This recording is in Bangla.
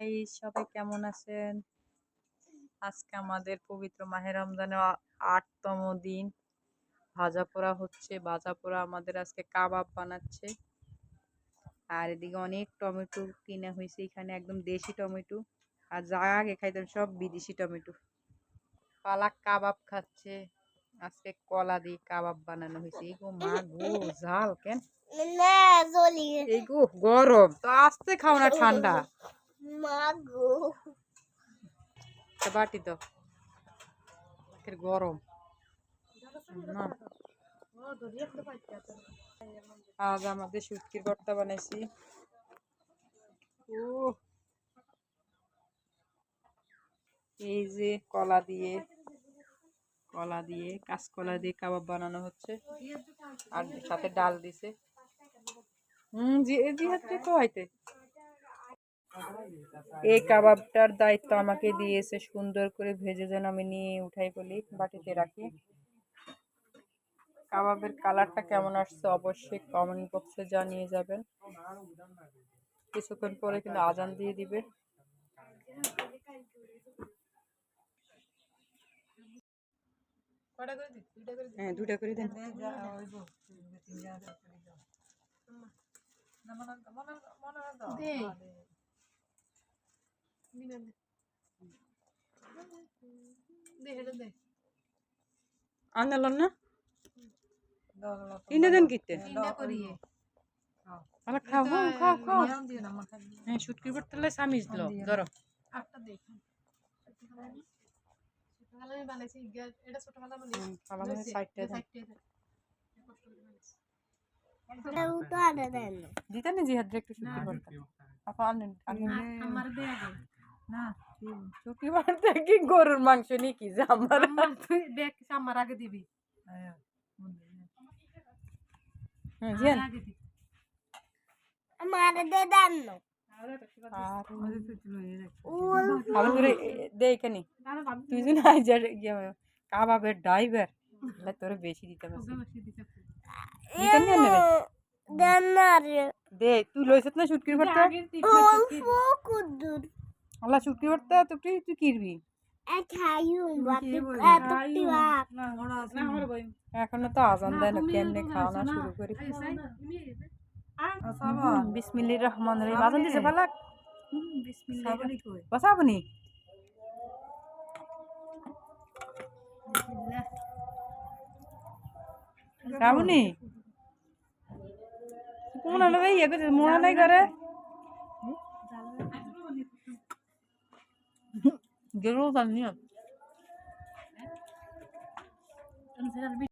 এই সবাই কেমন আছেন? আজকে আমাদের পবিত্র মাহে রমজানের আটতম দিন। ভাজা পোড়া হচ্ছে ভাজা পোড়া আমাদের আজকে কাবাব বানাচ্ছে। আর এদিকে অনেক টমেটো কিনা হয়েছে এখানে একদম দেশি টমেটো। আর যা আগে খাইতাম সব বিদেশি টমেটো। পালা কাবাব খাচ্ছে আজকে কলা দিয়ে কাবাব বানানো হয়েছে। এই গো মা গো ঝাল কেন? গরম। তো আস্তে খাও না ঠান্ডা। মাগো। একটা বাটি দাও গরম। আজ আমাদের শুটকির ভর্তা বানাইছি। এই যে কলা দিয়ে কলা দিয়ে, কাঁচকলা দিয়ে কাবাব বানানো হচ্ছে। আর সাথে ডাল দিছে। হুম জি এই জিহাদকে খাওয়াইতে এই কাবাবটার দায়িত্ব আমাকে দিয়েছে সুন্দর করে ভেজে যেন আমি নিয়ে উঠাই বলি বাটিতে রাখি। কাবাবের কালারটা কেমন আসছে অবশ্যই কমেন্ট বক্সে জানিয়ে যাবেন। কিছুক্ষণ পরে কিন্তু আজান দিয়ে দিবে। হ্যাঁ দুটা করে দেন। দে দে হেলে দে আনলাম না তিনটে দেন কিতে তিনটা করিয়ে আমার খাও খাও খাও দিয়ে হ্যাঁ শুটকি বর্তলে সামিজ দিল ধরো আটটা দেখি ছোটবেলা বানাইছি এটা ছোটবেলা বানাইছি খাবার মানে সাইডটা দেন জিহাদ একটু শুটকি বর্তা আপা আনেন আনেন আমার দে আগে না শুটকি বর্তা কি গরুর মাংস নি কি যে আমার আমার তুই দেখ আমার আগে দিবি হ্যাঁ জিহাদ আগে দিবি আমার দে দেন আর ও ভালো করে এ- দে এখানে তুই যে না যে ইয়ে কাবাবের ড্রাইভার তোর বেশি দিতে পারছিস দিতে নিয়ে নেবে দেন না রে দে তুই লইছত না শুটকির ভর্তা অল্প কুদুর আল্লাহ শুটকির ভর্তা তো তুই তুই কিরবি? এখনও তো আজান দেয় না কেমনে খাওয়ানো শুরু করি? বিসমিল্লাহির রহমানির রহিম। আজান দিছে বালাক বসাবনি শ্রাবণী কোন আলো ভাই ইয়ে Geri uzanıyor. Selam bir